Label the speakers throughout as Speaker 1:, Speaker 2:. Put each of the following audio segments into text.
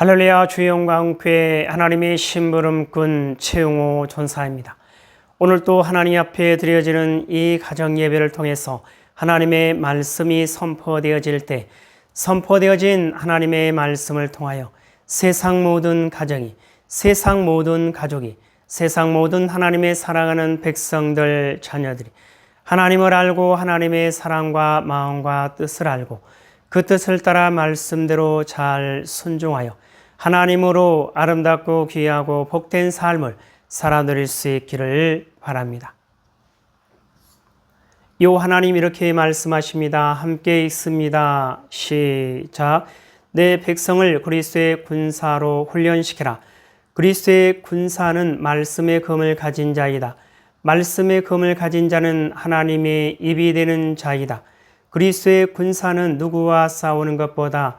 Speaker 1: 할렐루야 주의 영광 교회 하나님의 심부름꾼 최용호 전사입니다. 오늘 또 하나님 앞에 드려지는 이 가정 예배를 통해서 하나님의 말씀이 선포되어질 때 선포되어진 하나님의 말씀을 통하여 세상 모든 가정이 세상 모든 가족이 세상 모든 하나님의 사랑하는 백성들 자녀들이 하나님을 알고 하나님의 사랑과 마음과 뜻을 알고 그 뜻을 따라 말씀대로 잘 순종하여 하나님으로 아름답고 귀하고 복된 삶을 살아드릴 수 있기를 바랍니다. 요 하나님 이렇게 말씀하십니다. 함께 있습니다. 시작. 내 백성을 그리스도의 군사로 훈련시키라. 그리스도의 군사는 말씀의 검을 가진 자이다. 말씀의 검을 가진 자는 하나님의 입이 되는 자이다. 그리스도의 군사는 누구와 싸우는 것보다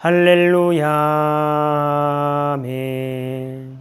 Speaker 1: 할렐루야. 아멘.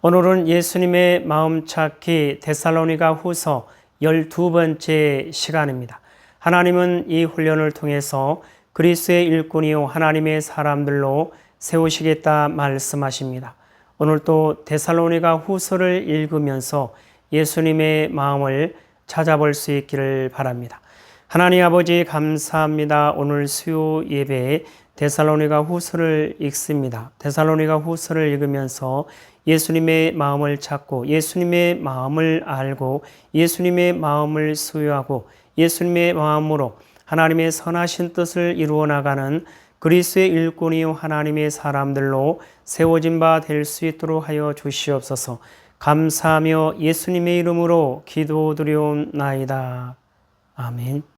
Speaker 1: 오늘은 예수님의 마음 찾기 데살로니가 후서 12번째 시간입니다. 하나님은 이 훈련을 통해서 그리스의 일꾼이요 하나님의 사람들로 세우시겠다 말씀하십니다. 오늘 또 데살로니가 후서를 읽으면서 예수님의 마음을 찾아볼 수 있기를 바랍니다. 하나님 아버지 감사합니다. 오늘 수요 예배에 데살로니가 후서를 읽습니다. 데살로니가 후서를 읽으면서 예수님의 마음을 찾고 예수님의 마음을 알고 예수님의 마음을 수요하고 예수님의 마음으로 하나님의 선하신 뜻을 이루어 나가는 그리스의 일꾼이요 하나님의 사람들로 세워진 바 될 수 있도록 하여 주시옵소서. 감사하며 예수님의 이름으로 기도드리옵나이다. 아멘.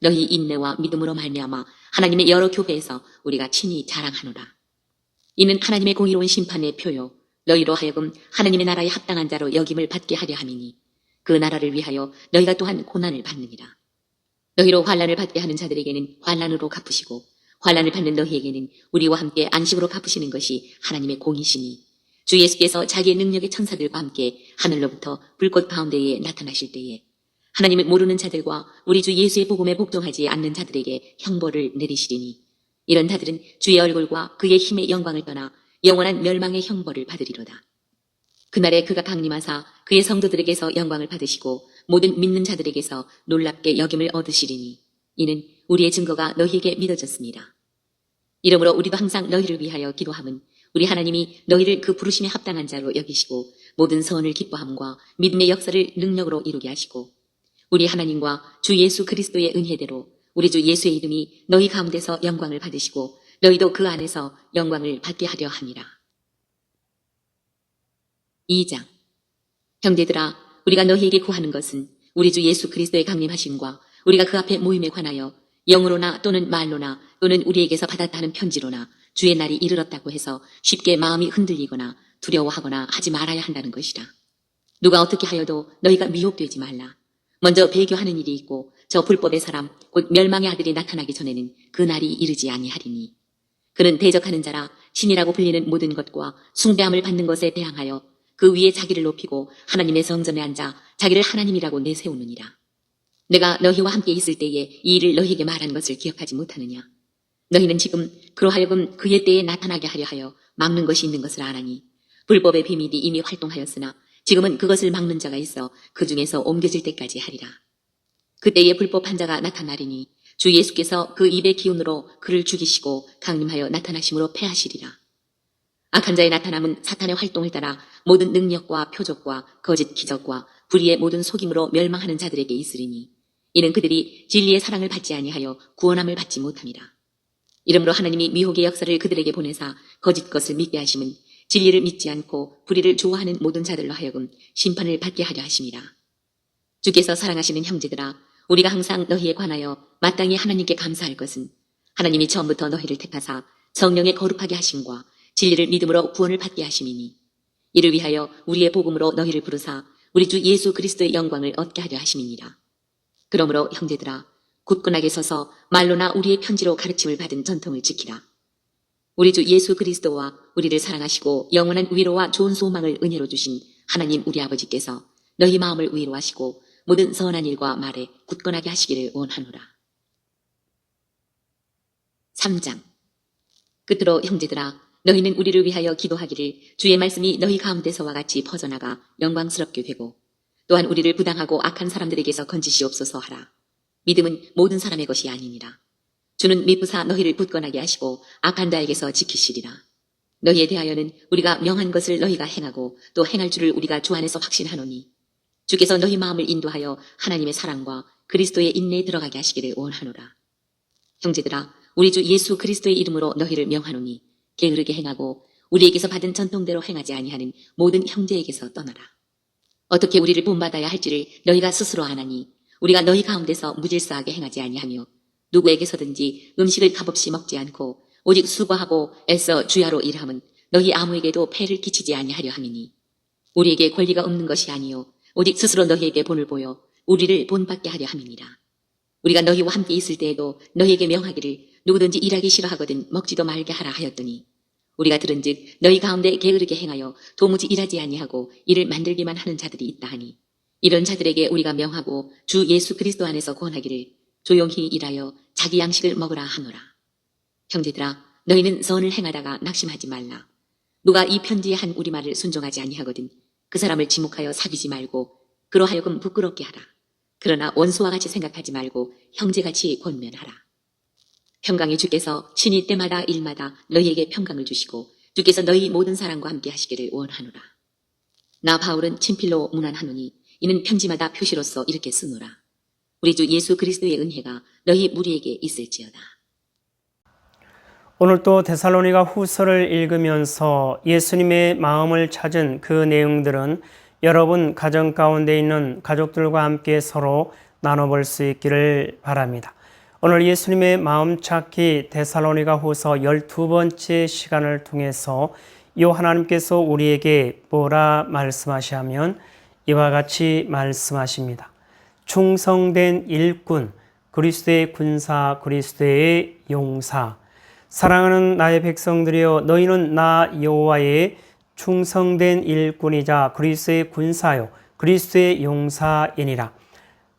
Speaker 2: 너희 인내와 믿음으로 말미암아 하나님의 여러 교회에서 우리가 친히 자랑하노라. 이는 하나님의 공의로운 심판의 표요 너희로 하여금 하나님의 나라에 합당한 자로 여김을 받게 하려 함이니 그 나라를 위하여 너희가 또한 고난을 받느니라. 너희로 환란을 받게 하는 자들에게는 환란으로 갚으시고 환란을 받는 너희에게는 우리와 함께 안식으로 갚으시는 것이 하나님의 공이시니 주 예수께서 자기의 능력의 천사들과 함께 하늘로부터 불꽃 가운데에 나타나실 때에 하나님을 모르는 자들과 우리 주 예수의 복음에 복종하지 않는 자들에게 형벌을 내리시리니 이런 자들은 주의 얼굴과 그의 힘의 영광을 떠나 영원한 멸망의 형벌을 받으리로다. 그날에 그가 강림하사 그의 성도들에게서 영광을 받으시고 모든 믿는 자들에게서 놀랍게 여김을 얻으시리니 이는 우리의 증거가 너희에게 믿어졌습니다. 이러므로 우리도 항상 너희를 위하여 기도함은 우리 하나님이 너희를 그 부르심에 합당한 자로 여기시고 모든 선을 기뻐함과 믿음의 역사를 능력으로 이루게 하시고 우리 하나님과 주 예수 그리스도의 은혜대로 우리 주 예수의 이름이 너희 가운데서 영광을 받으시고 너희도 그 안에서 영광을 받게 하려 함이라. 2장 형제들아 우리가 너희에게 구하는 것은 우리 주 예수 그리스도의 강림하심과 우리가 그 앞에 모임에 관하여 영으로나 또는 말로나 또는 우리에게서 받았다는 편지로나 주의 날이 이르렀다고 해서 쉽게 마음이 흔들리거나 두려워하거나 하지 말아야 한다는 것이라. 누가 어떻게 하여도 너희가 미혹되지 말라. 먼저 배교하는 일이 있고 저 불법의 사람 곧 멸망의 아들이 나타나기 전에는 그 날이 이르지 아니하리니 그는 대적하는 자라 신이라고 불리는 모든 것과 숭배함을 받는 것에 대항하여 그 위에 자기를 높이고 하나님의 성전에 앉아 자기를 하나님이라고 내세우느니라. 내가 너희와 함께 있을 때에 이 일을 너희에게 말한 것을 기억하지 못하느냐? 너희는 지금 그러하여금 그의 때에 나타나게 하려 하여 막는 것이 있는 것을 아나니 불법의 비밀이 이미 활동하였으나 지금은 그것을 막는 자가 있어 그 중에서 옮겨질 때까지 하리라. 그때에 불법 한 자가 나타나리니 주 예수께서 그 입의 기운으로 그를 죽이시고 강림하여 나타나심으로 패하시리라. 악한 자의 나타남은 사탄의 활동을 따라 모든 능력과 표적과 거짓 기적과 불의의 모든 속임으로 멸망하는 자들에게 있으리니 이는 그들이 진리의 사랑을 받지 아니하여 구원함을 받지 못함이라. 이러므로 하나님이 미혹의 역사를 그들에게 보내사 거짓 것을 믿게 하심은 진리를 믿지 않고 불의를 좋아하는 모든 자들로 하여금 심판을 받게 하려 하심이라. 주께서 사랑하시는 형제들아 우리가 항상 너희에 관하여 마땅히 하나님께 감사할 것은 하나님이 처음부터 너희를 택하사 성령의 거룩하게 하심과 진리를 믿음으로 구원을 받게 하심이니 이를 위하여 우리의 복음으로 너희를 부르사 우리 주 예수 그리스도의 영광을 얻게 하려 하심이니라. 그러므로 형제들아 굳건하게 서서 말로나 우리의 편지로 가르침을 받은 전통을 지키라. 우리 주 예수 그리스도와 우리를 사랑하시고 영원한 위로와 좋은 소망을 은혜로 주신 하나님 우리 아버지께서 너희 마음을 위로하시고 모든 선한 일과 말에 굳건하게 하시기를 원하노라. 3장 끝으로 형제들아 너희는 우리를 위하여 기도하기를 주의 말씀이 너희 가운데서와 같이 퍼져나가 영광스럽게 되고 또한 우리를 부당하고 악한 사람들에게서 건지시옵소서 하라. 믿음은 모든 사람의 것이 아니니라. 주는 미부사 너희를 굳건하게 하시고 악한 자에게서 지키시리라. 너희에 대하여는 우리가 명한 것을 너희가 행하고 또 행할 줄을 우리가 주 안에서 확신하노니 주께서 너희 마음을 인도하여 하나님의 사랑과 그리스도의 인내에 들어가게 하시기를 원하노라. 형제들아 우리 주 예수 그리스도의 이름으로 너희를 명하노니 게으르게 행하고 우리에게서 받은 전통대로 행하지 아니하는 모든 형제에게서 떠나라. 어떻게 우리를 본받아야 할지를 너희가 스스로 아나니 우리가 너희 가운데서 무질서하게 행하지 아니하며 누구에게서든지 음식을 값없이 먹지 않고 오직 수고하고 애써 주야로 일함은 너희 아무에게도 폐를 끼치지 아니하려 함이니 우리에게 권리가 없는 것이 아니요 오직 스스로 너희에게 본을 보여 우리를 본받게 하려 함이니라. 우리가 너희와 함께 있을 때에도 너희에게 명하기를 누구든지 일하기 싫어하거든 먹지도 말게 하라 하였더니 우리가 들은즉 너희 가운데 게으르게 행하여 도무지 일하지 아니하고 일을 만들기만 하는 자들이 있다 하니 이런 자들에게 우리가 명하고 주 예수 그리스도 안에서 권하기를 조용히 일하여 자기 양식을 먹으라 하노라. 형제들아 너희는 선을 행하다가 낙심하지 말라. 누가 이 편지에 한 우리 말을 순종하지 아니하거든 그 사람을 지목하여 사귀지 말고 그러하여금 부끄럽게 하라. 그러나 원수와 같이 생각하지 말고 형제같이 권면하라. 평강의 주께서 신이 때마다 일마다 너희에게 평강을 주시고 주께서 너희 모든 사랑과 함께 하시기를 원하노라. 나 바울은 친필로 문안하노니 이는 편지마다 표시로서 이렇게 쓰노라. 우리 주 예수 그리스도의 은혜가 너희 무리에게 있을지어다.
Speaker 1: 오늘 또 데살로니가 후서를 읽으면서 예수님의 마음을 찾은 그 내용들은 여러분 가정 가운데 있는 가족들과 함께 서로 나눠볼 수 있기를 바랍니다. 오늘 예수님의 마음 찾기 데살로니가 후서 12번째 시간을 통해서 요 하나님께서 우리에게 뭐라 말씀하시하면 이와 같이 말씀하십니다. 충성된 일꾼, 그리스도의 군사, 그리스도의 용사. 사랑하는 나의 백성들이여 너희는 나 여호와의 충성된 일꾼이자 그리스도의 군사요 그리스도의 용사이니라.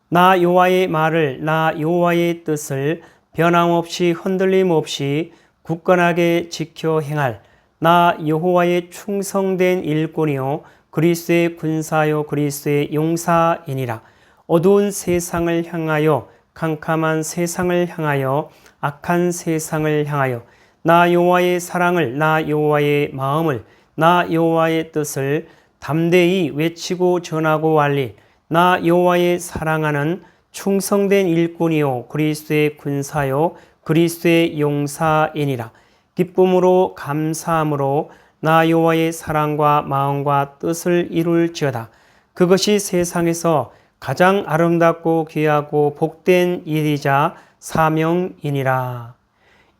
Speaker 1: 나 여호와의 말을 나 여호와의 뜻을 변함없이 흔들림 없이 굳건하게 지켜 행할 나 여호와의 충성된 일꾼이요 그리스도의 군사요 그리스도의 용사이니라. 어두운 세상을 향하여 캄캄한 세상을 향하여 악한 세상을 향하여 나 여호와의 사랑을 나 여호와의 마음을 나 여호와의 뜻을 담대히 외치고 전하고 알릴 나 여호와의 사랑하는 충성된 일꾼이요 그리스도의 군사요 그리스도의 용사이니라. 기쁨으로 감사함으로 나 여호와의 사랑과 마음과 뜻을 이룰지어다. 그것이 세상에서 가장 아름답고 귀하고 복된 일이자 사명이니라.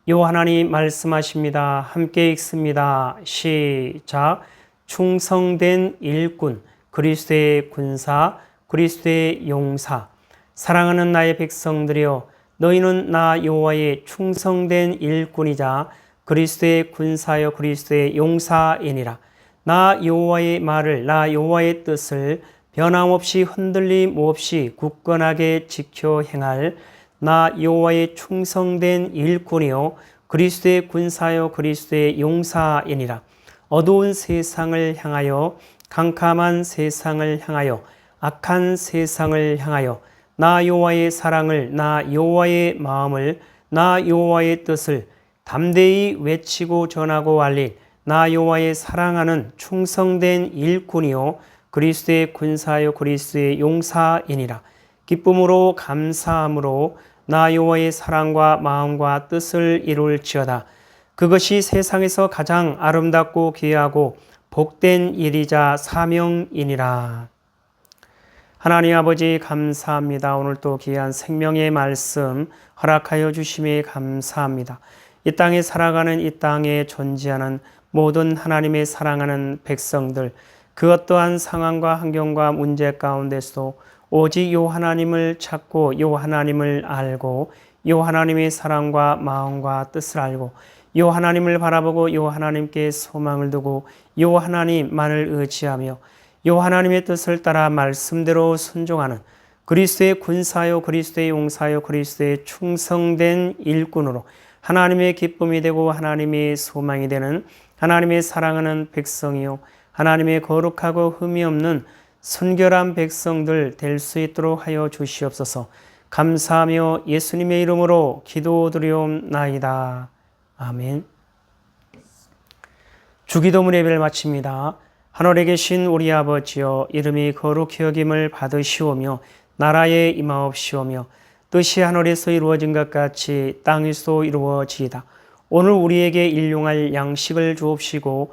Speaker 1: 요 하나님 말씀하십니다. 함께 읽습니다. 시작. 충성된 일꾼, 그리스도의 군사, 그리스도의 용사, 사랑하는 나의 백성들이여, 너희는 나 여호와의 충성된 일꾼이자 그리스도의 군사여 그리스도의 용사이니라. 나 여호와의 말을, 나 여호와의 뜻을 변함없이 흔들림 없이 굳건하게 지켜 행할 나 여호와의 충성된 일꾼이요 그리스도의 군사요 그리스도의 용사이니라. 어두운 세상을 향하여 캄캄한 세상을 향하여 악한 세상을 향하여 나 여호와의 사랑을 나 여호와의 마음을 나 여호와의 뜻을 담대히 외치고 전하고 알릴 나 여호와의 사랑하는 충성된 일꾼이요 그리스도의 군사요 그리스도의 용사이니라 기쁨으로 감사함으로 나 여호와의 사랑과 마음과 뜻을 이룰지어다. 그것이 세상에서 가장 아름답고 귀하고 복된 일이자 사명이니라. 하나님 아버지 감사합니다. 오늘 또 귀한 생명의 말씀 허락하여 주심에 감사합니다. 이 땅에 살아가는 이 땅에 존재하는 모든 하나님의 사랑하는 백성들 그 어떠한 상황과 환경과 문제 가운데서도 오직 요 하나님을 찾고 요 하나님을 알고 요 하나님의 사랑과 마음과 뜻을 알고 요 하나님을 바라보고 요 하나님께 소망을 두고 요 하나님만을 의지하며 요 하나님의 뜻을 따라 말씀대로 순종하는 그리스도의 군사요 그리스도의 용사요 그리스도의 충성된 일꾼으로 하나님의 기쁨이 되고 하나님의 소망이 되는 하나님의 사랑하는 백성이요 하나님의 거룩하고 흠이 없는 순결한 백성들 될 수 있도록 하여 주시옵소서. 감사하며 예수님의 이름으로 기도드리옵나이다. 아멘. 주기도문 예배를 마칩니다. 하늘에 계신 우리 아버지여 이름이 거룩히 여김을 받으시오며 나라에 임하옵시오며 뜻이 하늘에서 이루어진 것 같이 땅에서 이루어지이다. 오늘 우리에게 일용할 양식을 주옵시고